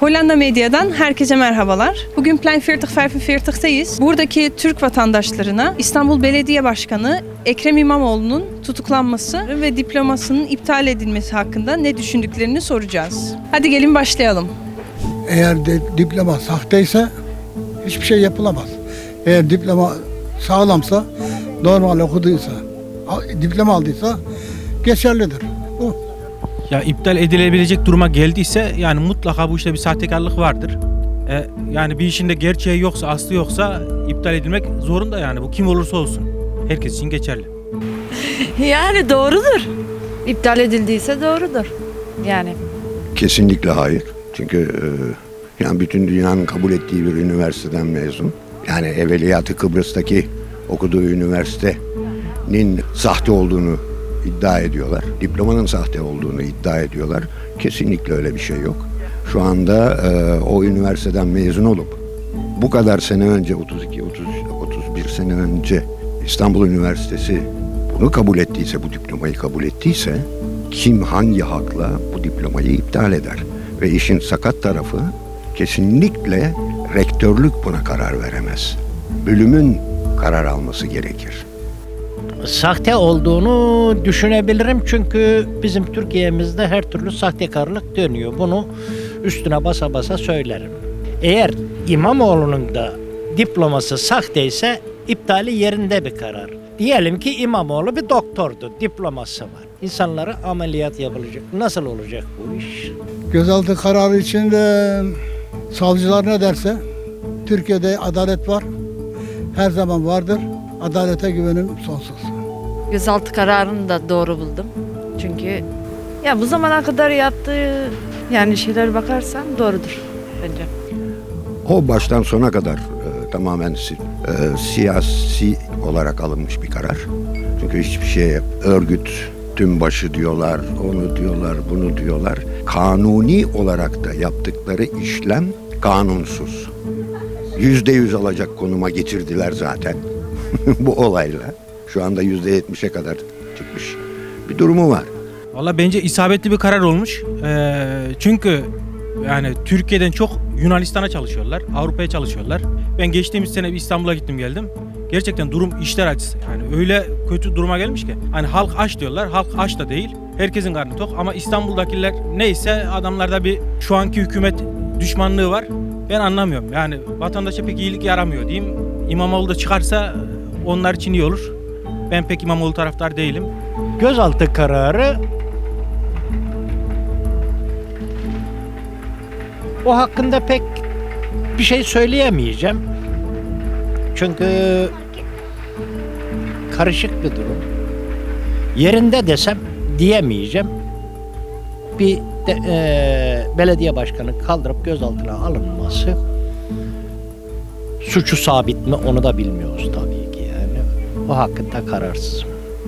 Hollanda Medya'dan herkese merhabalar. Bugün Plan 4045'teyiz. Buradaki Türk vatandaşlarına İstanbul Belediye Başkanı Ekrem İmamoğlu'nun tutuklanması ve diplomasının iptal edilmesi hakkında ne düşündüklerini soracağız. Hadi gelin başlayalım. Eğer de diploma sahteyse hiçbir şey yapılamaz. Eğer diploma sağlamsa, normal okuduysa, diploma aldıysa geçerlidir. Bu. Ya iptal edilebilecek duruma geldiyse yani mutlaka bu işte bir sahtekarlık vardır. E, yani bir işin de gerçeği yoksa, aslı yoksa iptal edilmek zorunda yani. Bu kim olursa olsun. Herkes için geçerli. Yani doğrudur. İptal edildiyse doğrudur. Yani Kesinlikle hayır. Çünkü e, yani bütün dünyanın kabul ettiği bir üniversiteden mezun. Yani evveliyatı Kıbrıs'taki okuduğu üniversitenin sahte olduğunu iddia ediyorlar. Diplomanın sahte olduğunu iddia ediyorlar. Kesinlikle öyle bir şey yok. Şu anda e, o üniversiteden mezun olup bu kadar sene önce 32 30 31 sene önce İstanbul Üniversitesi bunu kabul ettiyse, bu diplomayı kabul ettiyse kim hangi hakla bu diplomayı iptal eder? Ve işin sakat tarafı kesinlikle rektörlük buna karar veremez. Bölümün karar alması gerekir. Sahte olduğunu düşünebilirim çünkü bizim Türkiye'mizde her türlü sahtekarlık dönüyor. Bunu üstüne basa basa söylerim. Eğer İmamoğlu'nun da diploması sahteyse iptali yerinde bir karar. Diyelim ki İmamoğlu bir doktordu, diploması var. İnsanlara ameliyat yapılacak. Nasıl olacak bu iş? Gözaltı kararı içinde savcılar ne derse Türkiye'de adalet var. Her zaman vardır. Adalete güvenim sonsuz. Gözaltı kararını da doğru buldum. Çünkü ya bu zamana kadar yaptığı yani şeylere bakarsan doğrudur bence. O baştan sona kadar e, tamamen si- e, siyasi olarak alınmış bir karar. Çünkü hiçbir şey örgüt tüm başı diyorlar, onu diyorlar, bunu diyorlar. Kanuni olarak da yaptıkları işlem kanunsuz. Yüzde yüz alacak konuma getirdiler zaten bu olayla. Şu anda yüzde yetmişe kadar çıkmış bir durumu var. Valla bence isabetli bir karar olmuş. E, çünkü yani Türkiye'den çok Yunanistan'a çalışıyorlar, Avrupa'ya çalışıyorlar. Ben geçtiğimiz sene İstanbul'a gittim geldim. Gerçekten durum işler acısı. Yani öyle kötü duruma gelmiş ki. Hani halk aç diyorlar. Halk aç da değil. Herkesin karnı tok ama İstanbul'dakiler neyse adamlarda bir şu anki hükümet düşmanlığı var. Ben anlamıyorum. Yani vatandaşa pek iyilik yaramıyor diyeyim. İmamoğlu da çıkarsa onlar için iyi olur. Ben pek İmamoğlu taraftar değilim. Gözaltı kararı o hakkında pek bir şey söyleyemeyeceğim. Çünkü karışık bir durum. Yerinde desem diyemeyeceğim. Bir de, eee, belediye başkanı kaldırıp gözaltına alınması suçu sabit mi onu da bilmiyoruz tabii. O hakkında kararsızım.